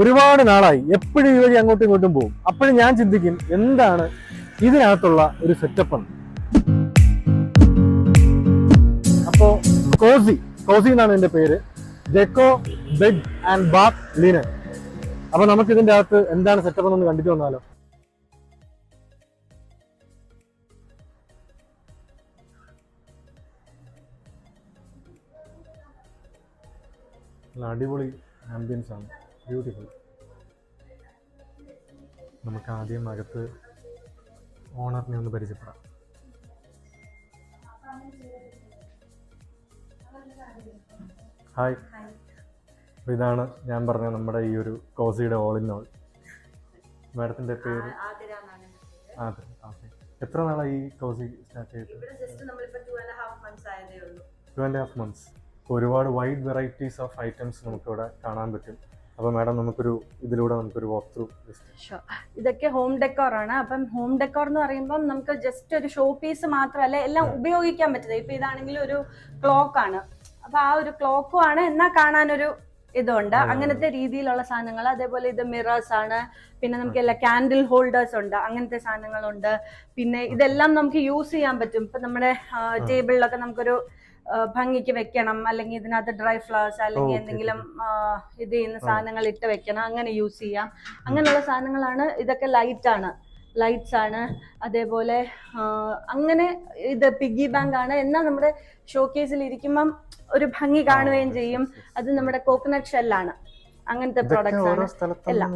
ഒരുപാട് നാളായി. എപ്പോഴും ഈ വഴി അങ്ങോട്ടും ഇങ്ങോട്ടും പോകും. അപ്പോഴും ഞാൻ ചിന്തിക്കും എന്താണ് ഇതിനകത്തുള്ള ഒരു സെറ്റപ്പ് എന്ന്? അപ്പോ കോസി കോസി എന്നാണ് എന്റെ പേര്. ജെക്കോ ബെഡ് ആൻഡ് ബാത്ത് ലിനൻ. അപ്പൊ നമുക്ക് ഇതിന്റെ അകത്ത് എന്താണ് സെറ്റപ്പ് എന്നൊന്ന് കണ്ടിട്ട് വന്നാലോ. അടിപൊളി ആംബിയൻസ് ആണ്. ബ്യൂട്ടിഫുൾ നമുക്ക് ആദ്യം അകത്ത് ഓണറിനെ ഒന്ന് പരിചയപ്പെടാം. ഹായ് അപ്പോൾ ഇതാണ് ഞാൻ പറഞ്ഞ നമ്മുടെ ഈ ഒരു കോസിയുടെ ഓൾ ഇൻ ഓൾ മാഡത്തിന്റെ പേര്? അതെ ഓക്കെ എത്ര നാളായി ഈ കോസി സ്റ്റാർട്ട് ചെയ്തിട്ട്? ടു ആൻഡ് ഹാഫ് മന്ത്സ് ഒരുപാട് വൈഡ് വെറൈറ്റീസ് ഓഫ് ഐറ്റംസ് നമുക്കിവിടെ കാണാൻ പറ്റും. അപ്പോൾ മാഡം നമുക്കൊരു ഇതിലൂടെ നമുക്കൊരു വാക്ക് ത്രൂ ഇതൊക്കെ ഹോം ഡെക്കോർ ആണ്. അപ്പം ഹോം ഡെക്കോർ എന്ന് പറയുമ്പോൾ നമുക്ക് ജസ്റ്റ് ഒരു ഷോ പീസ് മാത്രമല്ല എല്ലാം ഉപയോഗിക്കാൻ പറ്റുന്നത്. ഇപ്പൊ ഇതാണെങ്കിൽ ഒരു ക്ലോക്ക് ആണ്. അപ്പൊ ആ ഒരു ക്ലോക്കും ആണ്. എന്നാ കാണാനൊരു ഇതുണ്ട്. അങ്ങനത്തെ രീതിയിലുള്ള സാധനങ്ങൾ. അതേപോലെ ഇത് മിറേഴ്സ് ആണ്. പിന്നെ നമുക്ക് എല്ലാ ക്യാൻഡിൽ ഹോൾഡേഴ്സ് ഉണ്ട്. അങ്ങനത്തെ സാധനങ്ങളുണ്ട്. പിന്നെ ഇതെല്ലാം നമുക്ക് യൂസ് ചെയ്യാൻ പറ്റും. ഇപ്പൊ നമ്മുടെ ടേബിളിലൊക്കെ നമുക്കൊരു ഭംഗിക്ക് വെക്കണം അല്ലെങ്കിൽ ഇതിനകത്ത് ഡ്രൈ ഫ്ലവേഴ്സ് അല്ലെങ്കിൽ എന്തെങ്കിലും ഇത് ചെയ്യുന്ന സാധനങ്ങൾ ഇട്ട് വെക്കണം അങ്ങനെ യൂസ് ചെയ്യാം. അങ്ങനെയുള്ള സാധനങ്ങളാണ് ഇതൊക്കെ ലൈറ്റ് ആണ്. ലൈറ്റ്സ് ആണ്. അതേപോലെ അങ്ങനെ ഇത് പിഗ്ഗി ബാങ്ക് ആണ്. എന്നാൽ നമ്മുടെ ഷോ കേസിൽ ഇരിക്കുമ്പം ഒരു ഭംഗി കാണുകയും ചെയ്യും. അത് നമ്മുടെ കോക്കനട്ട് ഷെല്ലാണ് അങ്ങനത്തെ പ്രോഡക്റ്റ് ആണ്. എല്ലാം.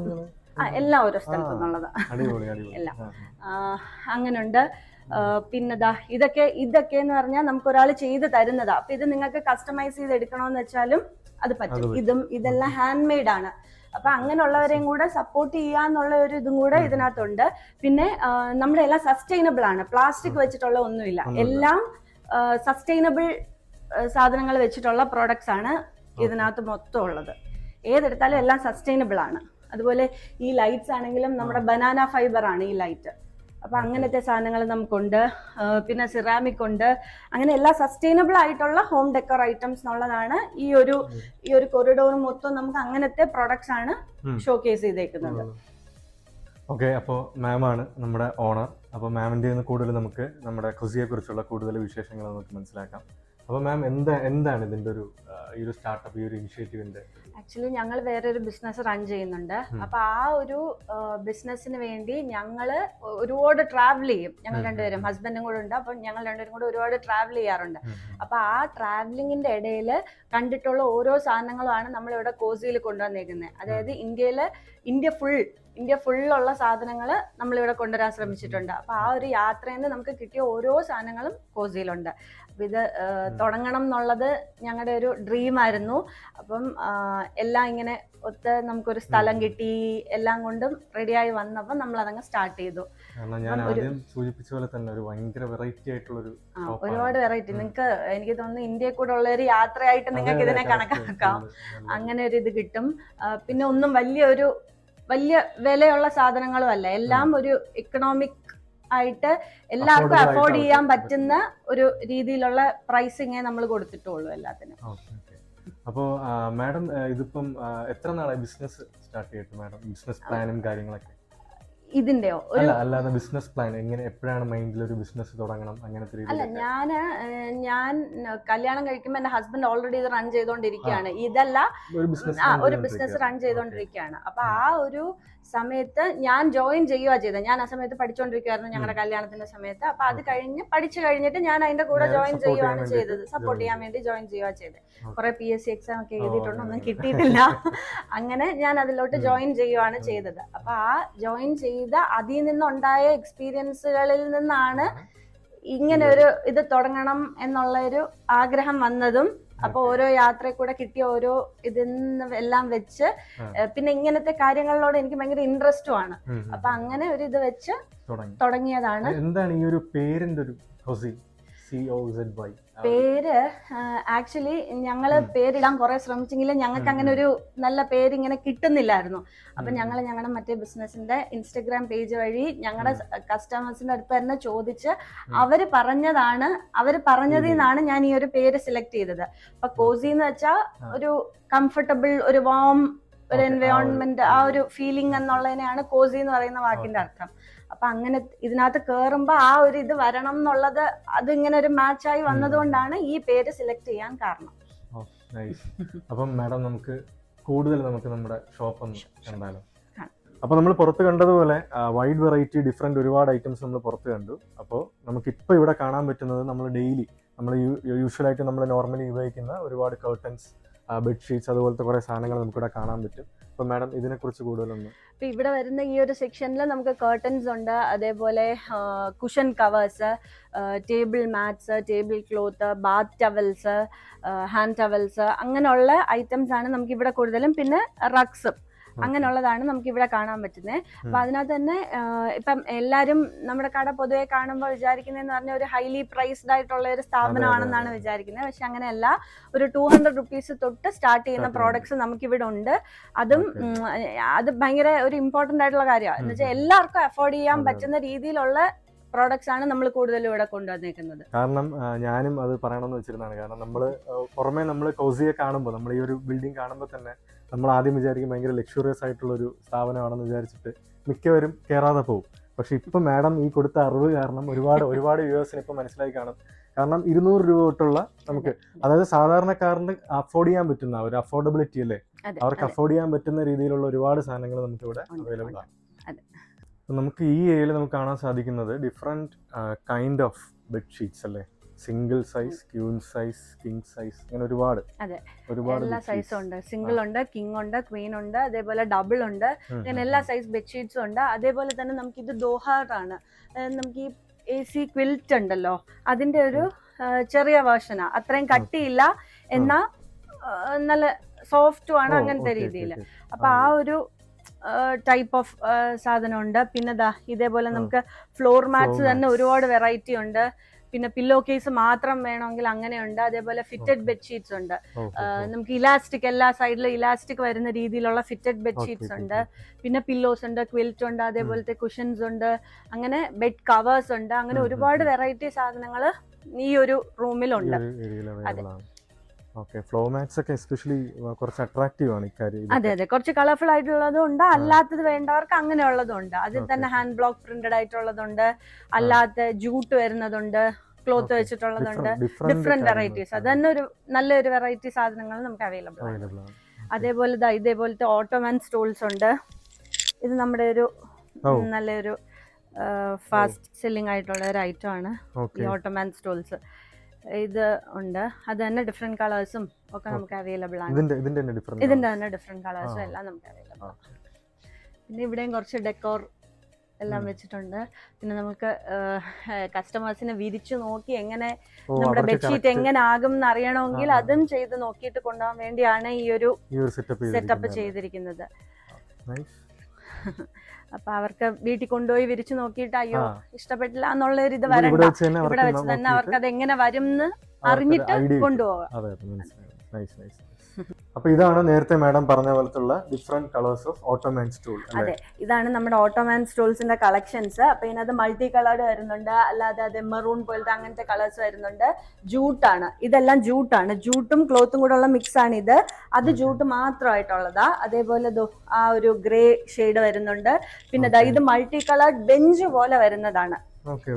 ആ എല്ലാം ഓരോ സ്ഥലത്തു നിന്നുള്ളതാ. അടിപൊളി അടിപൊളി. എല്ലാം. ആ, പിന്നെതാ ഇതൊക്കെ ഇതൊക്കെ എന്ന് പറഞ്ഞാൽ നമുക്ക് ഒരാൾ ചെയ്ത് തരുന്നതാ. അപ്പൊ ഇത് നിങ്ങൾക്ക് കസ്റ്റമൈസ് ചെയ്ത് എടുക്കണമെന്ന് വെച്ചാലും അത് പറ്റും. ഇതും ഇതെല്ലാം ഹാൻഡ് മെയ്ഡ് ആണ്. അപ്പൊ അങ്ങനെയുള്ളവരെയും കൂടെ സപ്പോർട്ട് ചെയ്യാന്നുള്ള ഒരു ഇതും കൂടെ. ഇതിനകത്തുണ്ട്. പിന്നെ നമ്മുടെ എല്ലാം സസ്റ്റൈനബിൾ ആണ്. പ്ലാസ്റ്റിക് വെച്ചിട്ടുള്ള ഒന്നുമില്ല. ഒന്നുമില്ല. എല്ലാം സസ്റ്റൈനബിൾ സാധനങ്ങൾ വെച്ചിട്ടുള്ള പ്രോഡക്ട്സ് ആണ് ഇതിനകത്ത് മൊത്തം ഉള്ളത്. ഏതെടുത്താലും എല്ലാം സസ്റ്റൈനബിൾ ആണ്. അതുപോലെ ഈ ലൈറ്റ്സ് ആണെങ്കിലും നമ്മുടെ ബനാന ഫൈബർ ആണ് ഈ ലൈറ്റ് അപ്പൊ അങ്ങനത്തെ സാധനങ്ങൾ നമുക്കുണ്ട്. പിന്നെ സിറാമിക് ഉണ്ട്. അങ്ങനെ എല്ലാ സസ്റ്റൈനബിൾ ആയിട്ടുള്ള ഹോം ഡെക്കർ ഐറ്റംസ് എന്നുള്ളതാണ് ഈ ഒരു ഈ ഒരു കൊറിഡോർ മൊത്തം നമുക്ക് അങ്ങനത്തെ പ്രൊഡക്ട്സ് ആണ് ഷോ ഷോക്കേസ് ചെയ്തേക്കുന്നത്. ഓക്കെ അപ്പോൾ മാമാണ് നമ്മുടെ ഓണർ അപ്പോൾ മാമിന്റെ നിന്ന് കൂടുതൽ നമുക്ക് നമ്മുടെ കൃഷിയെ കുറിച്ചുള്ള കൂടുതൽ വിശേഷങ്ങൾ നമുക്ക് മനസ്സിലാക്കാം. അപ്പോൾ മാം എന്താ എന്താണ് ഇതിന്റെ ഒരു ഈ ഒരു സ്റ്റാർട്ടപ്പ് ഈ ഒരു ഇനിഷ്യേറ്റീവിന്റെ ആക്ച്വലി ഞങ്ങൾ വേറൊരു ബിസിനസ് റൺ ചെയ്യുന്നുണ്ട്. അപ്പൊ ആ ഒരു ബിസിനസ്സിന് വേണ്ടി ഞങ്ങൾ ഒരുപാട് ട്രാവൽ ചെയ്യും. ഞങ്ങൾ രണ്ടുപേരും ഹസ്ബൻഡും കൂടെ ഉണ്ട്. അപ്പൊ ഞങ്ങൾ രണ്ടുപേരും കൂടെ ഒരുപാട് ട്രാവൽ ചെയ്യാറുണ്ട്. അപ്പൊ ആ ട്രാവലിംഗിന്റെ ഇടയിൽ കണ്ടിട്ടുള്ള ഓരോ സാധനങ്ങളുമാണ് നമ്മൾ ഇവിടെ കോസിയിൽ കൊണ്ടുവന്നേക്കുന്നത് അതായത് ഇന്ത്യയിലെ ഇന്ത്യ ഫുൾ ഇന്ത്യ ഫുള്ളുള്ള സാധനങ്ങൾ നമ്മളിവിടെ കൊണ്ടുവരാൻ ശ്രമിച്ചിട്ടുണ്ട്. അപ്പൊ ആ ഒരു യാത്രയിൽ നിന്ന് നമുക്ക് കിട്ടിയ ഓരോ സാധനങ്ങളും കോസിയിലുണ്ട്. ഇത് തുടങ്ങണം എന്നുള്ളത് ഞങ്ങളുടെ ഒരു ഡ്രീം ആയിരുന്നു അപ്പം എല്ലാം ഇങ്ങനെ ഒത്ത് നമുക്കൊരു സ്ഥലം കിട്ടി എല്ലാം കൊണ്ടും റെഡിയായി വന്നപ്പോൾ നമ്മൾ അതങ്ങ് സ്റ്റാർട്ട് ചെയ്തു. ഞാൻ ആദ്യം സൂചിപ്പിച്ച പോലെ തന്നെ ഒരു ഭയങ്കര വെറൈറ്റി ആയിട്ടുള്ള ഒരു ഒരുപാട് വെറൈറ്റി. നിങ്ങൾക്ക് എനിക്ക് തോന്നുന്നു ഇന്ത്യയിൽ കൂടെ ഉള്ള ഒരു യാത്രയായിട്ട് നിങ്ങൾക്ക് ഇതിനെ കണക്കാക്കാം. അങ്ങനെ ഒരു ഇത് കിട്ടും. പിന്നെ ഒന്നും വലിയ ഒരു വലിയ വിലയുള്ള സാധനങ്ങളും അല്ല. എല്ലാം ഒരു ഇക്കണോമിക് ആയിട്ട് എല്ലാവർക്കും അഫോർഡ് ചെയ്യാൻ പറ്റുന്ന ഒരു രീതിയിലുള്ള പ്രൈസിങ്ങേ നമ്മൾ കൊടുത്തിട്ടുള്ളൂ എല്ലാത്തിനും. അപ്പോ മാഡം ഇതിപ്പം എത്ര നാളായി ബിസിനസ് സ്റ്റാർട്ട് ചെയ്തിട്ട് മാഡം ബിസിനസ് പ്ലാനും കാര്യങ്ങളൊക്കെ. ഇതിന്റെയോ? അല്ല അല്ലാതെ ബിസിനസ് പ്ലാൻ എങ്ങനെ എപ്പോഴാണ് മൈൻഡിൽ ഒരു ബിസിനസ് തുടങ്ങണം? അങ്ങനത്തെ അല്ല ഞാൻ ഞാൻ കല്യാണം കഴിക്കുമ്പോൾ എന്റെ ഹസ്ബൻഡ് ഓൾറെഡി ഇത് റൺ ചെയ്തോണ്ടിരിക്കുകയാണ് ഇതല്ല ഒരു ബിസിനസ് റൺ ചെയ്തോണ്ടിരിക്കുകയാണ് അപ്പൊ ആ ഒരു സമയത്ത് ഞാൻ ജോയിൻ ചെയ്യുക ചെയ്തത് ഞാൻ ആ സമയത്ത് പഠിച്ചുകൊണ്ടിരിക്കുകയായിരുന്നു ഞങ്ങളുടെ കല്യാണത്തിന്റെ സമയത്ത്. അപ്പൊ അത് കഴിഞ്ഞ് പഠിച്ചു കഴിഞ്ഞിട്ട് ഞാൻ അതിന്റെ കൂടെ ജോയിൻ ചെയ്യുവാണ് ചെയ്യുകയാണ് ചെയ്തത്. സപ്പോർട്ട് ചെയ്യാൻ വേണ്ടി ജോയിൻ ചെയ്യുക ചെയ്തത്. കുറെ പി എസ് സി എക്സാം ഒക്കെ എഴുതിയിട്ടുണ്ട് ഒന്നും കിട്ടിയിട്ടില്ല. അങ്ങനെ ഞാൻ അതിലോട്ട് ജോയിൻ ചെയ്യുകയാണ് ചെയ്തത്. അപ്പൊ ആ ജോയിൻ ചെയ്ത അതിൽ നിന്നുണ്ടായ എക്സ്പീരിയൻസുകളിൽ നിന്നാണ് ഇങ്ങനെ ഒരു ഇത് തുടങ്ങണം എന്നുള്ള ഒരു ആഗ്രഹം വന്നതും അപ്പൊ. ഓരോ യാത്രയിൽ കൂടെ കിട്ടിയ ഓരോ ഇതിന്ന് എല്ലാം വെച്ച് പിന്നെ ഇങ്ങനത്തെ കാര്യങ്ങളിലോട് എനിക്ക് ഭയങ്കര ഇൻട്രസ്റ്റും ആണ്. അപ്പൊ അങ്ങനെ ഒരു ഇത് വെച്ച് തുടങ്ങിയതാണ്. എന്താണ് ഈ ഒരു പേരിന്റെ ഒരു പേര് ആക്ച്വലി ഞങ്ങൾ പേരിടാൻ കുറെ ശ്രമിച്ചെങ്കിലും ഞങ്ങൾക്ക് അങ്ങനെ ഒരു നല്ല പേര് ഇങ്ങനെ കിട്ടുന്നില്ലായിരുന്നു. അപ്പൊ. ഞങ്ങൾ ഞങ്ങളുടെ മറ്റേ ബിസിനസിന്റെ ഇൻസ്റ്റഗ്രാം പേജ് വഴി ഞങ്ങളുടെ കസ്റ്റമേഴ്സിന്റെ അടുത്ത് തന്നെ ചോദിച്ച് അവർ പറഞ്ഞതാണ് അവർ പറഞ്ഞതിൽ നിന്നാണ് ഞാൻ ഈ ഒരു പേര് സെലക്ട് ചെയ്തത്. അപ്പൊ കോസി എന്ന് വെച്ചാൽ ഒരു കംഫർട്ടബിൾ ഒരു വാം ഒരു എൻവയോൺമെന്റ് ആ ഒരു ഫീലിംഗ് എന്നുള്ളതിനെയാണ് കോസി എന്ന് പറയുന്ന വാക്കിന്റെ അർത്ഥം. അപ്പൊ അങ്ങനെ ഇതിനകത്ത് കേറുമ്പോ ആ ഒരു ഇത് വരണം എന്നുള്ളത് അത് ഇങ്ങനെ ഒരു മാച്ചായി വന്നതുകൊണ്ടാണ് ഈ പേര് സെലക്ട് ചെയ്യാൻ കാരണം. നൈസ് അപ്പം മാഡം നമുക്ക് കൂടുതൽ നമുക്ക് നമ്മുടെ ഷോപ്പ് ഒന്ന് കണ്ടാലോ. അപ്പൊ നമ്മൾ പുറത്ത് കണ്ടതുപോലെ വൈഡ് വെറൈറ്റി ഡിഫറെന്റ് ഒരുപാട് ഐറ്റംസ് നമ്മൾ പുറത്ത് കണ്ടു. അപ്പോൾ നമുക്ക് ഇപ്പോൾ ഇവിടെ കാണാൻ പറ്റുന്നത് നമ്മൾ ഡെയിലി നമ്മൾ യൂഷ്വലായിട്ട് നമ്മൾ നോർമലി ഉപയോഗിക്കുന്ന ഒരുപാട് കർട്ടൻസ് ബെഡ്ഷീറ്റ്സ് അതുപോലത്തെ കുറേ സാധനങ്ങൾ നമുക്കിവിടെ കാണാൻ പറ്റും. അപ്പോൾ മാഡം ഇതിനെക്കുറിച്ച് കൂടുതലൊന്ന്. ഇപ്പൊ ഇവിടെ വരുന്ന ഈ ഒരു സെക്ഷനിൽ നമുക്ക് കേർട്ടൻസ് ഉണ്ട്. അതേപോലെ cushion covers table mats table cloth bath towels hand towels അങ്ങനെയുള്ള ഐറ്റംസ് ആണ് നമുക്ക് ഇവിടെ കൂടുതലും. പിന്നെ റഗ്സും അങ്ങനെയുള്ളതാണ് നമുക്ക് ഇവിടെ കാണാൻ പറ്റുന്നത്. അപ്പൊ അതിനകത്ത് തന്നെ ഇപ്പം എല്ലാരും നമ്മുടെ കട പൊതുവെ കാണുമ്പോൾ വിചാരിക്കുന്നതെന്ന് പറഞ്ഞാൽ ഒരു ഹൈലി പ്രൈസ്ഡ് ആയിട്ടുള്ള ഒരു സ്ഥാപനമാണെന്നാണ്. വിചാരിക്കുന്നത്. പക്ഷെ അങ്ങനെയല്ല ഒരു ടു ഹൺഡ്രഡ് റുപ്പീസ് തൊട്ട് സ്റ്റാർട്ട് ചെയ്യുന്ന പ്രോഡക്ട്സ് നമുക്ക് ഇവിടെ ഉണ്ട് അതും അത് ഭയങ്കര ഒരു ഇമ്പോർട്ടന്റ് ആയിട്ടുള്ള കാര്യമാണ്. എന്ന് വെച്ചാൽ എല്ലാവർക്കും അഫോർഡ് ചെയ്യാൻ. പറ്റുന്ന രീതിയിലുള്ള പ്രോഡക്ട്സ് ആണ് നമ്മൾ കൂടുതലും ഇവിടെ കൊണ്ടുവന്നേക്കുന്നത്. കാരണം ഞാനും അത് പറയണമെന്ന് വെച്ചിരുന്നതാണ്. കാരണം നമ്മൾ പുറമേ നമ്മൾ കോസിയെ കാണുമ്പോൾ നമ്മൾ ഈ ഒരു ബിൽഡിംഗ് കാണുമ്പോൾ തന്നെ നമ്മൾ ആദ്യം വിചാരിക്കും ഭയങ്കര ലക്ഷറിയസ് ആയിട്ടുള്ള ഒരു സ്ഥാപനമാണെന്ന് വിചാരിച്ചിട്ട് മിക്കവരും കയറാതെ പോകും. പക്ഷെ ഇപ്പം മാഡം ഈ കൊടുത്ത അറിവ് കാരണം ഒരുപാട് ഒരുപാട് വ്യൂവേഴ്സിന് ഇപ്പം മനസ്സിലായി കാണും. കാരണം ഇരുന്നൂറ് രൂപ തൊട്ടുള്ള നമുക്ക് അതായത് സാധാരണക്കാരന് അഫോർഡ് ചെയ്യാൻ പറ്റുന്ന ഒരു അഫോർഡബിലിറ്റി അല്ലേ? അവർക്ക് അഫോർഡ് ചെയ്യാൻ പറ്റുന്ന രീതിയിലുള്ള ഒരുപാട് സാധനങ്ങൾ നമുക്ക് ഇവിടെ അവൈലബിൾ ആണ്. നമുക്ക് ഈ ഏരിയയിൽ നമുക്ക് കാണാൻ സാധിക്കുന്നത് ഡിഫറെന്റ് കൈൻഡ് ഓഫ് ബെഡ്ഷീറ്റ്സ് അല്ലേ? Single size queen size king size അങ്ങനെ ഒരുപാട്. അതെ. ഒരുപാട് എല്ലാ. സൈസും ഉണ്ട്. സിംഗിൾ ഉണ്ട് കിങ് ഉണ്ട് ക്വീൻ ഉണ്ട് അതേപോലെ ഡബിൾ ഉണ്ട്. അങ്ങനെ എല്ലാ. സൈസ് ബെഡ്ഷീറ്റ്സും ഉണ്ട്. അതേപോലെ തന്നെ നമുക്ക് ഇത് ദോഹാറാണ് നമുക്ക് ഈ എ സി ക്വിൽറ്റ് ഉണ്ടല്ലോ അതിന്റെ ഒരു ചെറിയ വേർഷനാ അത്രയും കട്ടിയില്ല. എന്നാ നല്ല സോഫ്റ്റും ആണ് ഓ, അങ്ങനത്തെ രീതിയിൽ അപ്പൊ ആ ഒരു ടൈപ്പ് ഓഫ് സാധനമുണ്ട് പിന്നെ ദാ ഇതേപോലെ. നമുക്ക് ഫ്ലോർ മാറ്റ്സ് തന്നെ. ഒരുപാട് വെറൈറ്റി ഉണ്ട് പിന്നെ പില്ലോ കേസ് മാത്രം വേണമെങ്കിൽ അങ്ങനെയുണ്ട് അതേപോലെ ഫിറ്റഡ്. ബെഡ്ഷീറ്റ്സ് ഉണ്ട്. നമുക്ക് ഇലാസ്റ്റിക് എല്ലാ സൈഡിലും ഇലാസ്റ്റിക് വരുന്ന രീതിയിലുള്ള ഫിറ്റഡ് ബെഡ്ഷീറ്റ്സ് ഉണ്ട്. പിന്നെ പില്ലോസ് ഉണ്ട് ക്വിൽറ്റ് ഉണ്ട് അതേപോലത്തെ കുഷൻസ് ഉണ്ട് അങ്ങനെ ബെഡ് കവേഴ്സ് ഉണ്ട് അങ്ങനെ ഉം, ഒരുപാട്. വെറൈറ്റി സാധനങ്ങൾ ഈ ഒരു റൂമിലുണ്ട് ആണ് ഓക്കെ ഫ്ലോ മാറ്റ്സ് ഒക്കെ എസ്പെഷ്യലി കുറച്ച് അട്രാക്റ്റീവ് ആണ് ഇക്കാര്യം അതെ അതെ. കുറച്ച് കളർഫുൾ ആയിട്ടുള്ളതും ഉണ്ട് അല്ലാത്തത് വേണ്ടവർക്ക് അങ്ങനെയുള്ളതുണ്ട്. അതിൽ തന്നെ ഹാൻഡ് ബ്ലോക്ക് പ്രിന്റഡ് ആയിട്ടുള്ളതുണ്ട്. അല്ലാത്ത ജൂട്ട് വരുന്നതുണ്ട്. ക്ലോത്ത്. വെച്ചിട്ടുള്ളതുണ്ട്. ഡിഫറെന്റ് വെറൈറ്റീസ് അത് തന്നെ ഒരു നല്ലൊരു വെറൈറ്റി സാധനങ്ങൾ നമുക്ക് അവൈലബിൾ ആണ്. അതേപോലെ ഇതേപോലത്തെ ഓട്ടോമാൻ സ്റ്റൂൾസ് ഉണ്ട്. ഇത് നമ്മുടെ ഒരു നല്ലൊരു ഫാസ്റ്റ് സെല്ലിംഗ് ആയിട്ടുള്ള ഒരു ഐറ്റം ആണ് ഈ ഓട്ടോമാൻ സ്റ്റൂൾസ് ഇത് ഉണ്ട്. അത് തന്നെ ഡിഫറെന്റ് കളേഴ്സും ഒക്കെ നമുക്ക് അവൈലബിൾ ആണ്. ഇതിന്റെ ഇതിന്റെ തന്നെ ഡിഫറെന്റ് ഇതിന്റെ തന്നെ ഡിഫറെന്റ് കളേഴ്സും എല്ലാം നമുക്ക് അവൈലബിൾ ആണ്. പിന്നെ ഇവിടെയും കുറച്ച് ഡെക്കോർ എല്ലാം വെച്ചിട്ടുണ്ട്. പിന്നെ നമുക്ക് കസ്റ്റമേഴ്സിനെ വിരിച്ചു നോക്കി എങ്ങനെ നമ്മുടെ ബെഡ്ഷീറ്റ് എങ്ങനെ ആകും എന്ന് അറിയണമെങ്കിൽ. അതും ചെയ്ത് നോക്കിയിട്ട് കൊണ്ടുപോകാൻ വേണ്ടിയാണ് ഈ ഒരു സെറ്റപ്പ് ചെയ്തിരിക്കുന്നത്. അപ്പൊ അവർക്ക് വീട്ടിൽ കൊണ്ടുപോയി വിരിച്ചു നോക്കിയിട്ട് അയ്യോ. ഇഷ്ടപ്പെട്ടില്ല എന്നുള്ള ഒരു ഇത് വരണ്ട ഇവിടെ വെച്ച് തന്നെ അവർക്ക് അത് എങ്ങനെ വരും എന്ന് അറിഞ്ഞിട്ട് കൊണ്ടുപോവാ. കൊണ്ടുപോകാം അപ്പൊ ഇതാണ് നേരത്തെ മാഡം പറഞ്ഞ പോലത്തുള്ള different colours of ottoman stool അതെ ഇതാണ് നമ്മുടെ ഓട്ടോമാൻ സ്റ്റോൾസിന്റെ കളക്ഷൻസ് അപ്പൊ ഇതിനകത്ത് മൾട്ടി കളേർഡ് വരുന്നുണ്ട് അല്ലാതെ അത് മെറൂൺ പോലത്തെ അങ്ങനത്തെ കളേഴ്സ് വരുന്നുണ്ട്. ജൂട്ടാണ് ഇതെല്ലാം ജൂട്ടാണ് ജൂട്ടും ക്ലോത്തും കൂടെ ഉള്ള മിക്സ് ആണ് ഇത്. അത് ജൂട്ട് മാത്രമായിട്ടുള്ളതാ. അതേപോലെ ആ ഒരു ഗ്രേ ഷെയ്ഡ് വരുന്നുണ്ട്. പിന്നെ ഇത് മൾട്ടി കളേർഡ് ബെഞ്ച് പോലെ വരുന്നതാണ്.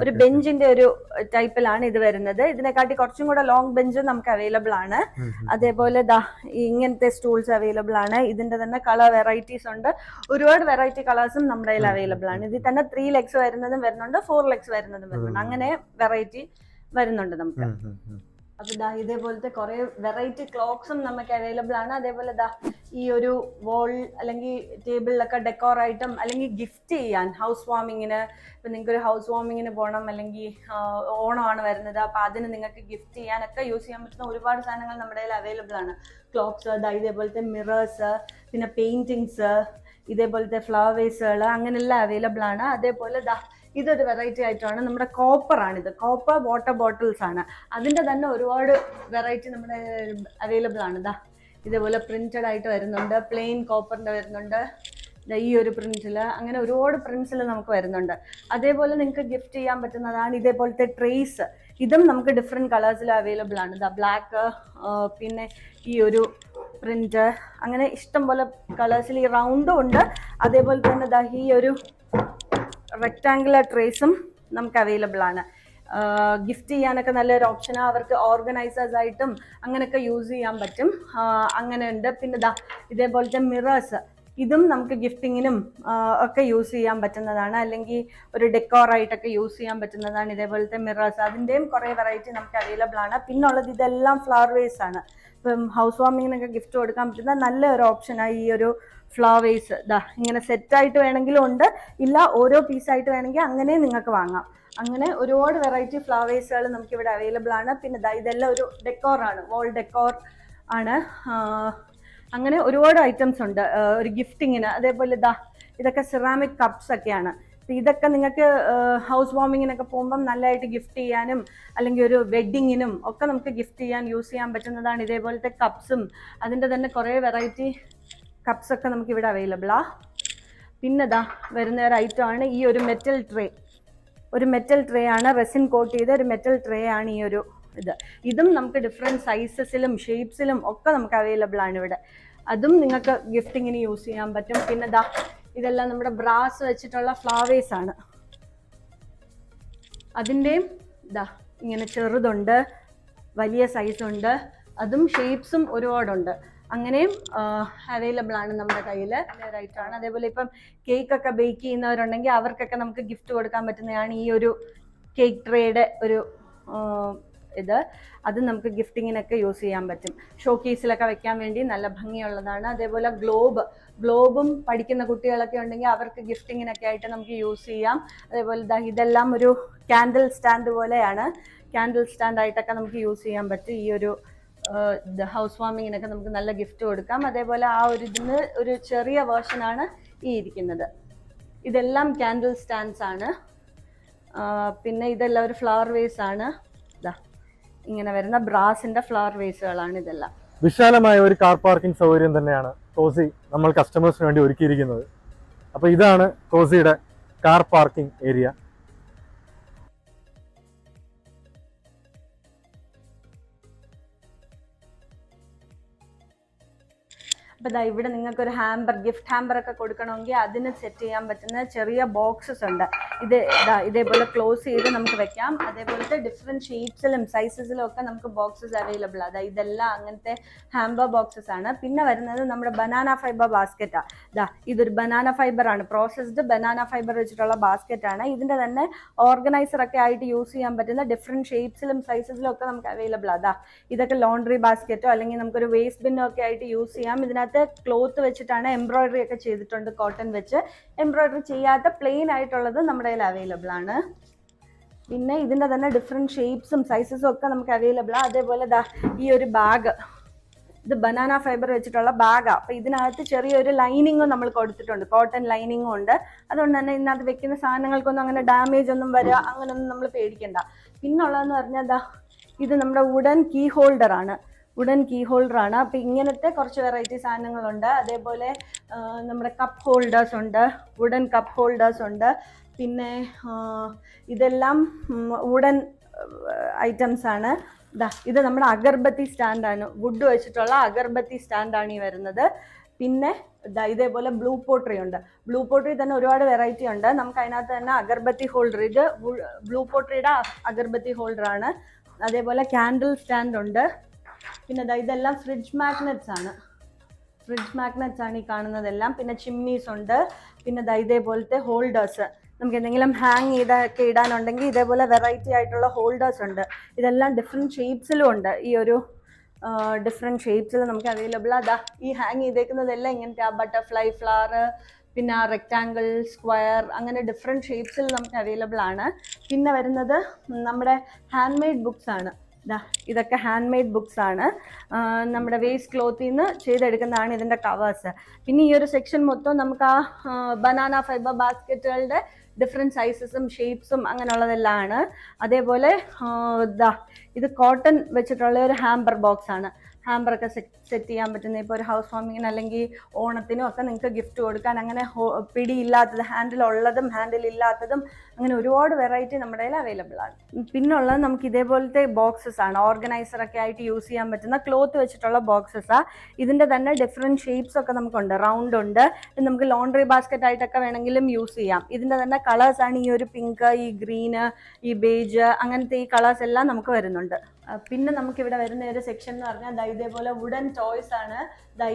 ഒരു ബെഞ്ചിന്റെ ഒരു ടൈപ്പിലാണ് ഇത് വരുന്നത്. ഇതിനെക്കാട്ടി കുറച്ചും കൂടെ ലോങ് ബെഞ്ച് നമുക്ക് അവൈലബിൾ ആണ്. അതേപോലെ ദാ ഇങ്ങനത്തെ സ്റ്റൂൾസ് അവൈലബിൾ ആണ്. ഇതിന്റെ തന്നെ കളർ വെറൈറ്റീസ് ഉണ്ട്. ഒരുപാട് വെറൈറ്റി കളേഴ്സും നമ്മുടെ കയ്യിൽ അവൈലബിൾ ആണ്. ഇതിൽ തന്നെ ത്രീ ലെഗ്സ് വരുന്നതും വരുന്നുണ്ട് ഫോർ ലെഗ്സ് വരുന്നതും വരുന്നുണ്ട്. അങ്ങനെ വെറൈറ്റി വരുന്നുണ്ട് നമുക്ക്. അപ്പൊ ദാ ഇതേപോലത്തെ കുറെ വെറൈറ്റി ക്ലോക്സും നമുക്ക് അവൈലബിൾ ആണ്. അതേപോലെ ദാ ഈ ഒരു വോൾ അല്ലെങ്കിൽ ടേബിളിലൊക്കെ ഡെക്കോർ ആയിട്ടും അല്ലെങ്കിൽ ഗിഫ്റ്റ് ചെയ്യാൻ ഹൗസ് വാമിങ്ങിന് ഇപ്പൊ നിങ്ങൾക്ക് ഒരു ഹൗസ് വാമിങ്ങിന് പോകണം അല്ലെങ്കിൽ ഓണമാണ് വരുന്നത്. അപ്പൊ അതിന് നിങ്ങൾക്ക് ഗിഫ്റ്റ് ചെയ്യാനൊക്കെ യൂസ് ചെയ്യാൻ പറ്റുന്ന ഒരുപാട് സാധനങ്ങൾ നമ്മുടെ കയ്യിൽ അവൈലബിൾ ആണ്. ക്ലോക്സ് ദാ ഇതേപോലത്തെ മിറേഴ്സ് പിന്നെ പെയിന്റിങ്സ് ഇതേപോലത്തെ ഫ്ലവർ ഫ്ലവേഴ്സുകൾ അങ്ങനെയെല്ലാം അവൈലബിൾ ആണ്. അതേപോലെ ദാ ഇതൊരു വെറൈറ്റി ആയിട്ടാണ്. നമ്മുടെ കോപ്പർ ഇത്. കോപ്പർ വാട്ടർ ബോട്ടിൽസ് ആണ്. അതിന്റെ തന്നെ ഒരുപാട് വെറൈറ്റി നമ്മുടെ അവൈലബിൾ ആണ്. ഇതാ ഇതേപോലെ പ്രിന്റഡ് ആയിട്ട് വരുന്നുണ്ട്. പ്ലെയിൻ കോപ്പറിന്റെ വരുന്നുണ്ട്. ഈ ഒരു പ്രിന്റിൽ അങ്ങനെ ഒരുപാട് പ്രിൻസിൽ നമുക്ക് വരുന്നുണ്ട്. അതേപോലെ നിങ്ങൾക്ക് ഗിഫ്റ്റ് ചെയ്യാൻ പറ്റുന്നതാണ് ഇതേപോലത്തെ ട്രേസ് ഇതും നമുക്ക് ഡിഫറെന്റ് കളേഴ്സിൽ അവൈലബിൾ ആണ്. ദ ബ്ലാക്ക് പിന്നെ ഈ ഒരു പ്രിന്റ് അങ്ങനെ ഇഷ്ടം പോലെ കളേഴ്സിൽ ഈ റൗണ്ടും ഉണ്ട്. അതേപോലെ തന്നെ ദാ ഈ ഒരു റെക്ടാങ്കുലർ ട്രേസും നമുക്ക് അവൈലബിൾ ആണ്. ഗിഫ്റ്റ് ചെയ്യാനൊക്കെ നല്ലൊരു ഓപ്ഷനാണ് അവർക്ക് ഓർഗനൈസേഴ്സ് ആയിട്ടും അങ്ങനെയൊക്കെ യൂസ് ചെയ്യാൻ പറ്റും. അങ്ങനെ ഉണ്ട്. പിന്നെ ദാ ഇതേപോലത്തെ മിറേഴ്സ് ഇതും നമുക്ക് ഗിഫ്റ്റിങ്ങിനും ഒക്കെ യൂസ് ചെയ്യാൻ പറ്റുന്നതാണ്. അല്ലെങ്കിൽ ഒരു ഡെക്കോറായിട്ടൊക്കെ യൂസ് ചെയ്യാൻ പറ്റുന്നതാണ് ഇതേപോലത്തെ മിറേഴ്സ് അതിന്റെയും കുറേ വെറൈറ്റി നമുക്ക് അവൈലബിൾ ആണ്. പിന്നുള്ളത് ഇതെല്ലാം ഫ്ലവർ വേസ് ആണ്. ഇപ്പം ഹൗസ് വാമിങ്ങിനൊക്കെ ഗിഫ്റ്റ് കൊടുക്കാൻ പറ്റുന്ന നല്ല ഒരു ഓപ്ഷനാണ് ഈ ഒരു ഫ്ലവേഴ്സ് ഇതാ ഇങ്ങനെ സെറ്റായിട്ട് വേണമെങ്കിലും ഉണ്ട്. ഇല്ല ഓരോ പീസായിട്ട് വേണമെങ്കിൽ അങ്ങനെ നിങ്ങൾക്ക് വാങ്ങാം. അങ്ങനെ ഒരുപാട് വെറൈറ്റി ഫ്ലവേഴ്സുകൾ നമുക്ക് ഇവിടെ അവൈലബിൾ ആണ്. പിന്നെ ദാ ഇതെല്ലാം ഒരു ഡെക്കോർ ആണ് വോൾ ഡെക്കോർ ആണ്. അങ്ങനെ ഒരുപാട് ഐറ്റംസ് ഉണ്ട്. ഒരു ഗിഫ്റ്റിങ്ങിന് അതേപോലെ ഇതാ ഇതൊക്കെ സിറാമിക് കപ്സ് ഒക്കെയാണ്. ഇതൊക്കെ നിങ്ങൾക്ക് ഹൗസ് വാമിങ്ങിനൊക്കെ പോകുമ്പം നല്ലതായിട്ട് ഗിഫ്റ്റ് ചെയ്യാനും അല്ലെങ്കിൽ ഒരു വെഡ്ഡിങ്ങിനും ഒക്കെ നമുക്ക് ഗിഫ്റ്റ് ചെയ്യാൻ യൂസ് ചെയ്യാൻ പറ്റുന്നതാണ് ഇതേപോലത്തെ കപ്സും അതിന്റെ തന്നെ കുറേ വെറൈറ്റി കപ്സ് ഒക്കെ നമുക്ക് ഇവിടെ അവൈലബിൾ ആ. പിന്നെ ദാ വരുന്ന ഒരു ഐറ്റം ആണ് ഈ ഒരു മെറ്റൽ ട്രേ ഒരു മെറ്റൽ ട്രേ ആണ് റെസിൻ കോട്ട് ചെയ്ത ഒരു മെറ്റൽ ട്രേ ആണ് ഈ ഒരു ഇത്. ഇതും നമുക്ക് ഡിഫറെന്റ് സൈസസിലും ഷേപ്സിലും ഒക്കെ നമുക്ക് അവൈലബിൾ ആണ് ഇവിടെ. അതും നിങ്ങൾക്ക് ഗിഫ്റ്റിങ്ങിന് യൂസ് ചെയ്യാൻ പറ്റും. പിന്നെ ദാ ഇതെല്ലാം നമ്മുടെ ബ്രാസ് വെച്ചിട്ടുള്ള ഫ്ലവേഴ്സ് ആണ്. അതിന്റെയും ഇതാ ഇങ്ങനെ ചെറുതുണ്ട് വലിയ സൈസുണ്ട് അതും ഷേപ്സും ഒരുപാടുണ്ട്. അങ്ങനെയും അവൈലബിൾ ആണ് നമ്മുടെ കയ്യിൽ ആണ്. അതേപോലെ ഇപ്പം കേക്ക് ഒക്കെ ബേക്ക് ചെയ്യുന്നവരുണ്ടെങ്കിൽ അവർക്കൊക്കെ നമുക്ക് ഗിഫ്റ്റ് കൊടുക്കാൻ പറ്റുന്നതാണ് ഈ ഒരു കേക്ക് ട്രേയുടെ ഒരു ഇത്. അത് നമുക്ക് ഗിഫ്റ്റിങ്ങിനൊക്കെ യൂസ് ചെയ്യാൻ പറ്റും. ഷോ കേസിലൊക്കെ വെക്കാൻ വേണ്ടി നല്ല ഭംഗിയുള്ളതാണ്. അതേപോലെ ഗ്ലോബ് ഗ്ലോബും പഠിക്കുന്ന കുട്ടികളൊക്കെ ഉണ്ടെങ്കിൽ അവർക്ക് ഗിഫ്റ്റിങ്ങിനൊക്കെ ആയിട്ട് നമുക്ക് യൂസ് ചെയ്യാം. അതേപോലെ ഇതെല്ലാം ഒരു ക്യാൻഡിൽ സ്റ്റാൻഡ് പോലെയാണ്. ക്യാൻഡിൽ സ്റ്റാൻഡ് ആയിട്ടൊക്കെ നമുക്ക് യൂസ് ചെയ്യാൻ പറ്റും ഈ ഒരു ഹൗസ് വാമിങ്ങിനൊക്കെ നമുക്ക് നല്ല ഗിഫ്റ്റ് കൊടുക്കാം. അതേപോലെ ആ ഒരു ഇതിന് ഒരു ചെറിയ വേർഷനാണ് ഈ ഇരിക്കുന്നത്. ഇതെല്ലാം ക്യാൻഡിൽ സ്റ്റാൻഡ്സ് ആണ്. പിന്നെ ഇതെല്ലാം ഒരു ഫ്ലവർ വേസ് ആണ്. ഇതാ ഇങ്ങനെ വരുന്ന ബ്രാസിന്റെ ഫ്ലവർ വേസുകളാണ് ഇതെല്ലാം. വിശാലമായ ഒരു കാർ പാർക്കിംഗ് സൗകര്യം തന്നെയാണ് കോസി നമ്മൾ കസ്റ്റമേഴ്സിന് വേണ്ടി ഒരുക്കിയിരിക്കുന്നത്. അപ്പോൾ ഇതാണ് കോസിയുടെ കാർ പാർക്കിംഗ് ഏരിയ അപ്പോൾ ദാ ഇവിടെ നിങ്ങൾക്ക് ഒരു ഹാമ്പർ ഗിഫ്റ്റ് ഹാമ്പർ ഒക്കെ കൊടുക്കണമെങ്കിൽ അതിന് സെറ്റ് ചെയ്യാൻ പറ്റുന്ന ചെറിയ ബോക്സസ് ഉണ്ട്. ഇത് ഇതാ ഇതേപോലെ ക്ലോസ് ചെയ്ത് നമുക്ക് വെക്കാം. അതേപോലത്തെ ഡിഫറെന്റ് ഷേപ്സിലും സൈസസിലും ഒക്കെ നമുക്ക് ബോക്സസ് അവൈലബിൾ അതാ ഇതെല്ലാം അങ്ങനത്തെ ഹാമ്പർ ബോക്സസ് ആണ്. പിന്നെ വരുന്നത് നമ്മുടെ ബനാന ഫൈബർ ബാസ്ക്കറ്റാണ് ഇതാ ഇതൊരു ബനാന ഫൈബർ ആണ്. പ്രോസസ്ഡ് ബനാന ഫൈബർ വെച്ചിട്ടുള്ള ബാസ്ക്കറ്റ് ആണ്. ഇതിന്റെ തന്നെ ഓർഗനൈസർ ഒക്കെ ആയിട്ട് യൂസ് ചെയ്യാൻ പറ്റുന്ന ഡിഫറെന്റ് ഷേപ്സിലും സൈസസിലും ഒക്കെ നമുക്ക് അവൈലബിൾ അതാ ഇതൊക്കെ ലോണ്ടറി ബാസ്ക്കറ്റോ അല്ലെങ്കിൽ നമുക്കൊരു വേസ്റ്റ് ബിന്നോ ഒക്കെ ആയിട്ട് യൂസ് ചെയ്യാം. ഇതിനകത്ത് ക്ലോത്ത് വെച്ചിട്ടാണ് എംബ്രോയിഡറി ഒക്കെ ചെയ്തിട്ടുണ്ട് കോട്ടൺ വെച്ച്. എംബ്രോയിഡറി ചെയ്യാത്ത പ്ലെയിൻ ആയിട്ടുള്ളത് നമ്മുടെ കയ്യിൽ അവൈലബിൾ ആണ്. പിന്നെ ഇതിന്റെ തന്നെ ഡിഫറെന്റ് ഷേപ്സും സൈസസും ഒക്കെ നമുക്ക് അവൈലബിൾ ആണ് അതേപോലെ ദാ ഈ ഒരു ബാഗ് ഇത് ബനാന ഫൈബർ വെച്ചിട്ടുള്ള ബാഗാണ് അപ്പോൾ ഇതിനകത്ത് ചെറിയൊരു ലൈനിങ്ങും നമ്മൾ കൊടുത്തിട്ടുണ്ട്. കോട്ടൺ ലൈനിങ്ങും ഉണ്ട്. അതുകൊണ്ട് തന്നെ ഇതിനകത്ത് വെക്കുന്ന സാധനങ്ങൾക്കൊന്നും അങ്ങനെ ഡാമേജ് ഒന്നും വരിക അങ്ങനെയൊന്നും നമ്മൾ പേടിക്കണ്ട. പിന്നുള്ളതെന്ന് പറഞ്ഞാൽ ദാ ഇത് നമ്മുടെ വുഡൻ കീ ഹോൾഡർ ആണ്. വുഡൻ കീ ഹോൾഡറാണ് ആണ്. അപ്പോൾ ഇങ്ങനത്തെ കുറച്ച് വെറൈറ്റി സാധനങ്ങളുണ്ട്. അതേപോലെ നമ്മുടെ കപ്പ് ഹോൾഡേഴ്സ് ഉണ്ട് വുഡൻ കപ്പ് ഹോൾഡേഴ്സ് ഉണ്ട്. പിന്നെ ഇതെല്ലാം വുഡൻ ഐറ്റംസ് ആണ്. ഇത് നമ്മുടെ അഗർബത്തി സ്റ്റാൻഡാണ് വുഡ് വെച്ചിട്ടുള്ള അഗർബത്തി സ്റ്റാൻഡാണ് ഈ വരുന്നത്. പിന്നെ ഇതേപോലെ ബ്ലൂ പോട്ടറി ഉണ്ട്. ബ്ലൂ പോട്ടറി തന്നെ ഒരുപാട് വെറൈറ്റി ഉണ്ട്. നമുക്ക് അതിനകത്ത് തന്നെ അഗർബത്തി ഹോൾഡർ ഇത് ബ്ലൂ പോട്ടറിയുടെ അഗർബത്തി ഹോൾഡർ ആണ്. അതേപോലെ ക്യാൻഡിൽ സ്റ്റാൻഡ് ഉണ്ട്. പിന്നെ ഇതെല്ലാം ഫ്രിഡ്ജ് മാഗ്നറ്റ്സ് ആണ്. ഫ്രിഡ്ജ് മാഗ്നറ്റ്സ് ആണ് ഈ കാണുന്നതെല്ലാം. പിന്നെ ചിമ്നീസ് ഉണ്ട്. പിന്നെ ഇതേപോലത്തെ ഹോൾഡേഴ്സ് നമുക്ക് എന്തെങ്കിലും ഹാങ് ചെയ്തൊക്കെ ഇടാനുണ്ടെങ്കിൽ ഇതേപോലെ വെറൈറ്റി ആയിട്ടുള്ള ഹോൾഡേഴ്സ് ഉണ്ട്. ഇതെല്ലാം ഡിഫറെന്റ് ഷേപ്സിലും ഉണ്ട്. ഈ ഒരു ഡിഫറെന്റ് ഷേപ്സിൽ നമുക്ക് അവൈലബിൾ അതാ ഈ ഹാങ് ചെയ്തേക്കുന്നതെല്ലാം ഇങ്ങനത്തെ ആ ബട്ടർഫ്ലൈ ഫ്ലവർ പിന്നെ ആ റെക്റ്റാങ്കിൾ സ്ക്വയർ അങ്ങനെ ഡിഫറെന്റ് ഷേപ്സിൽ നമുക്ക് അവൈലബിൾ ആണ്. പിന്നെ വരുന്നത് നമ്മുടെ ഹാൻഡ് മെയ്ഡ് ബുക്സ് ആണ്. ദാ ഇതൊക്കെ ഹാൻഡ് മെയ്ഡ് ബുക്സ് ആണ് നമ്മുടെ വേസ്റ്റ് ക്ലോത്തിൽ നിന്ന് ചെയ്തെടുക്കുന്നതാണ് ഇതിന്റെ കവേഴ്സ് പിന്നെ ഈ ഒരു സെക്ഷൻ മൊത്തം നമുക്ക് ആ ബനാന ഫൈബർ ബാസ്ക്കറ്റുകളുടെ ഡിഫറെന്റ് സൈസസും ഷേപ്സും അങ്ങനെയുള്ളതെല്ലാം ആണ് അതേപോലെ ഇതാ ഇത് കോട്ടൺ വെച്ചിട്ടുള്ള ഒരു ഹാമ്പർ ബോക്സ് ആണ്. ഹാമ്പറൊക്കെ സെറ്റ് ചെയ്യാൻ പറ്റുന്ന ഇപ്പോൾ ഒരു ഹൗസ് വാമിങ്ങിന് അല്ലെങ്കിൽ ഓണത്തിനും ഒക്കെ നിങ്ങൾക്ക് ഗിഫ്റ്റ് കൊടുക്കാൻ അങ്ങനെ പിടിയില്ലാത്തത് ഹാൻഡിൽ ഉള്ളതും ഹാൻഡിൽ ഇല്ലാത്തതും അങ്ങനെ ഒരുപാട് വെറൈറ്റി നമ്മുടെ കയ്യിൽ അവൈലബിൾ ആണ്. പിന്നുള്ളത് നമുക്ക് ഇതേപോലത്തെ ബോക്സസ് ആണ്. ഓർഗനൈസർ ഒക്കെ ആയിട്ട് യൂസ് ചെയ്യാൻ പറ്റുന്ന ക്ലോത്ത് വെച്ചിട്ടുള്ള ബോക്സസ് ആ. ഇതിന്റെ തന്നെ ഡിഫറെന്റ് ഷേപ്സ് ഒക്കെ നമുക്കുണ്ട്. റൗണ്ട് ഉണ്ട്. നമുക്ക് ലോണ്ടറി ബാസ്ക്കറ്റ് ആയിട്ടൊക്കെ വേണമെങ്കിലും യൂസ് ചെയ്യാം. ഇതിന്റെ തന്നെ കളേഴ്സ് ആണ് ഈ ഒരു പിങ്ക് ഈ ഗ്രീന് ഈ ബേജ് അങ്ങനത്തെ ഈ കളേഴ്സ് എല്ലാം നമുക്ക് വരുന്നുണ്ട്. പിന്നെ നമുക്ക് ഇവിടെ വരുന്ന ഒരു സെക്ഷൻ എന്ന് പറഞ്ഞാൽ ഇതേപോലെ വുഡൻ ടോയ്സ് ആണ്.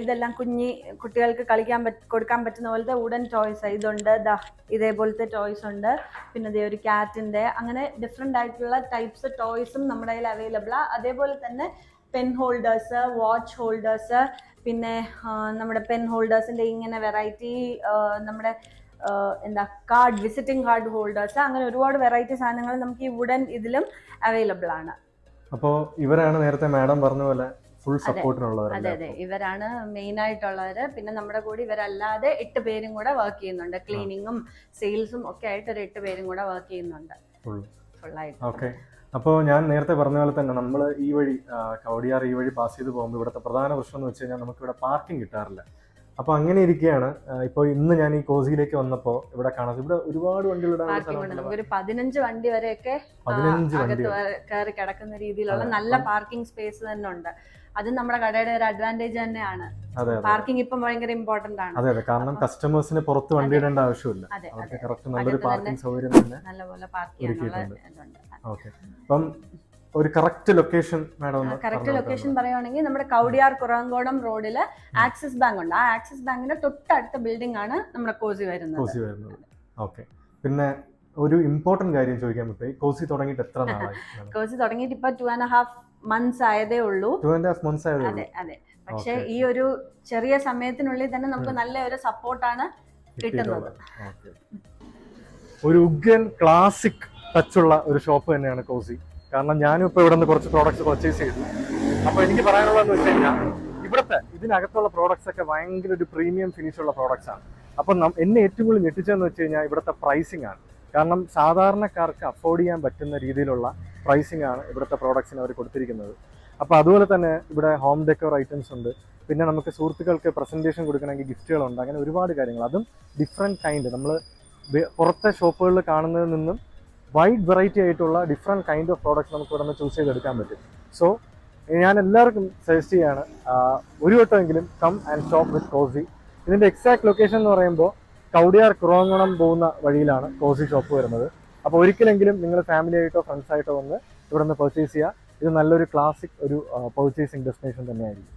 ഇതെല്ലാം കുഞ്ഞി കുട്ടികൾക്ക് കളിക്കാൻ പറ്റ കൊടുക്കാൻ പറ്റുന്ന പോലത്തെ ഉടൻ ടോയ്സ് ഇതുണ്ട് ദാ ഇതേപോലത്തെ ടോയ്സ് ഉണ്ട്. പിന്നെ ഇതേ ഒരു ക്യാറ്റിന്റെ അങ്ങനെ ഡിഫറെന്റ് ആയിട്ടുള്ള ടൈപ്സ് ടോയ്സും നമ്മുടെ കയ്യിൽ അവൈലബിൾ ആ. അതേപോലെ തന്നെ പെൻ ഹോൾഡേഴ്സ് വാച്ച് ഹോൾഡേഴ്സ് പിന്നെ നമ്മുടെ പെൻ ഹോൾഡേഴ്സിന്റെ ഇങ്ങനെ വെറൈറ്റി നമ്മുടെ എന്താ കാർഡ് വിസിറ്റിംഗ് കാർഡ് ഹോൾഡേഴ്സ് അങ്ങനെ ഒരുപാട് വെറൈറ്റി സാധനങ്ങൾ നമുക്ക് ഈ വുഡൻ ഇതിലും അവൈലബിൾ ആണ്. അപ്പോൾ ഇവരാണ് നേരത്തെ മാഡം പറഞ്ഞ പോലെ ഫുൾ സപ്പോർട്ടിനുള്ളവർ അതെ അതെ. ഇവരാണ് മെയിൻ ആയിട്ടുള്ളവര് പിന്നെ നമ്മുടെ കൂടെ ഇവരല്ലാതെ എട്ട് പേരും കൂടെ വർക്ക് ചെയ്യുന്നുണ്ട്. ക്ലീനിങ്ങും സെയിൽസും ഒക്കെ ആയിട്ട് ഒരു എട്ട് പേരും കൂടെ വർക്ക് ചെയ്യുന്നുണ്ട്. ഓക്കെ. അപ്പോൾ ഞാൻ നേരത്തെ പറഞ്ഞ പോലെ തന്നെ നമ്മൾ ഈ വഴി കവടിയാർ ഈ വഴി പാസ് ചെയ്ത് പോകുമ്പോൾ ഇവിടുത്തെ പ്രധാന പ്രശ്നം എന്ന് വെച്ച് കഴിഞ്ഞാൽ നമുക്ക് ഇവിടെ പാർക്കിംഗ് കിട്ടാറില്ല. അപ്പോൾ അങ്ങനെ ഇരിക്കുകയാണ് ഇപ്പോൾ ഇന്ന് ഞാൻ ഈ കോസിയിലേക്ക് വന്നപ്പോൾ ഇവിടെ കാണാം. ഇവിടെ ഒരുപാട്. നമുക്കൊരു പതിനഞ്ച് വണ്ടി വരെയൊക്കെ പതിനഞ്ച് വണ്ടി കയറി കിടക്കുന്ന രീതിയിലുള്ള നല്ല പാർക്കിംഗ് സ്പേസ് തന്നെ ഉണ്ട്. അത് നമ്മുടെ കടയുടെ ഒരു അഡ്വാന്റേജ് തന്നെയാണ്. പാർക്കിംഗ് ഇപ്പം ഭയങ്കര ഇമ്പോർട്ടന്റ് ആണ്. അതെ അതെ. കാരണം കസ്റ്റമേഴ്സിന് പുറത്ത് വണ്ടി ഇടേണ്ട ആവശ്യമില്ല. അവർക്ക് കറക്റ്റ് നല്ലൊരു പാർക്കിംഗ് സൗകര്യം തന്നെ നല്ലപോലെ പാർക്ക്. ഓക്കെ അപ്പം ഒരു correct location madam correct location പറയുവാണെങ്കിൽ നമ്മുടെ കൗടിയാർ കുറവങ്കോടം റോഡിൽ ആക്സിസ് ബാങ്ക് ഉണ്ട്. ആ ആക്സിസ് ബാങ്കിന്റെ തൊട്ടടുത്ത ബിൽഡിംഗ് ആണ് നമ്മുടെ കോസി വരുന്നത്. കോസി വരുന്നത്. ഓക്കെ പിന്നെ ഒരു ഇമ്പോർട്ടന്റ് കാര്യം ചോദിക്കാൻ പറ്റും കോസി തുടങ്ങിയിട്ട് എത്ര നാളായി? കോസി തുടങ്ങിയിട്ട് ഇപ്പൊ ടു ആൻഡ് ഹാഫ് മന്ത്സ് ആയതേ ഉള്ളൂ. അതെ അതെ. പക്ഷെ ഈ ഒരു ചെറിയ സമയത്തിനുള്ളിൽ തന്നെ നമുക്ക് നല്ല ഒരു സപ്പോർട്ടാണ് കിട്ടുന്നത്. ഒരു ഉഗ്രൻ ക്ലാസിക് ടച്ചുള്ള ഒരു ഷോപ്പ് തന്നെയാണ് കോസി കാരണം ഞാനും ഇപ്പോൾ ഇവിടെ നിന്ന് കുറച്ച് പ്രോഡക്റ്റ്സ് പർച്ചേസ് ചെയ്തു. അപ്പോൾ എനിക്ക് പറയാനുള്ളതെന്ന് വെച്ച് കഴിഞ്ഞാൽ ഇവിടുത്തെ ഇതിനകത്തുള്ള പ്രോഡക്ട്സ് ഒക്കെ ഭയങ്കര ഒരു പ്രീമിയം ഫിനിഷ് ഉള്ള പ്രോഡക്ട്സ് ആണ്. അപ്പം എന്നെ ഏറ്റവും കൂടുതൽ ഞെട്ടിച്ചതെന്ന് വെച്ച് കഴിഞ്ഞാൽ ഇവിടുത്തെ പ്രൈസിംഗ് ആണ്. കാരണം സാധാരണക്കാർക്ക് അഫോർഡ് ചെയ്യാൻ പറ്റുന്ന രീതിയിലുള്ള പ്രൈസിംഗ് ആണ് ഇവിടുത്തെ പ്രോഡക്ട്സിന് അവർ കൊടുത്തിരിക്കുന്നത്. അപ്പോൾ അതുപോലെ തന്നെ ഇവിടെ ഹോം ഡെക്കോർ ഐറ്റംസ് ഉണ്ട്. പിന്നെ നമുക്ക് സുഹൃത്തുക്കൾക്ക് പ്രസന്റേഷൻ കൊടുക്കണമെങ്കിൽ ഗിഫ്റ്റുകളുണ്ട് അങ്ങനെ ഒരുപാട് കാര്യങ്ങൾ. അതും ഡിഫറെന്റ് കൈൻഡ് നമ്മൾ പുറത്തെ ഷോപ്പുകളിൽ കാണുന്നതിൽ നിന്നും വൈഡ് വെറൈറ്റി ആയിട്ടുള്ള ഡിഫറെന്റ് കൈൻഡ് ഓഫ് പ്രോഡക്റ്റ്സ് നമുക്ക് ഇവിടെ നിന്ന് ചൂസ് ചെയ്തെടുക്കാൻ പറ്റും. സോ ഞാൻ എല്ലാവർക്കും സജസ്റ്റ് ചെയ്യാണ് ഒരു വട്ടമെങ്കിലും come and shop with Cozy ഇതിന്റെ എക്സാക്ട് ലൊക്കേഷൻ എന്ന് പറയുമ്പോൾ കൗടിയാർ കുറവങ്ങണം പോകുന്ന വഴിയിലാണ് കോസി ഷോപ്പ് വരുന്നത്. അപ്പോൾ ഒരിക്കലെങ്കിലും നിങ്ങൾ ഫാമിലി ആയിട്ടോ ഫ്രണ്ട്സ് ആയിട്ടോ വന്ന് ഇവിടെ നിന്ന് പർച്ചേസ് ചെയ്യുക ഇത് നല്ലൊരു ക്ലാസിക് ഒരു പർച്ചേസിങ് ഡെസ്റ്റിനേഷൻ തന്നെയായിരിക്കും.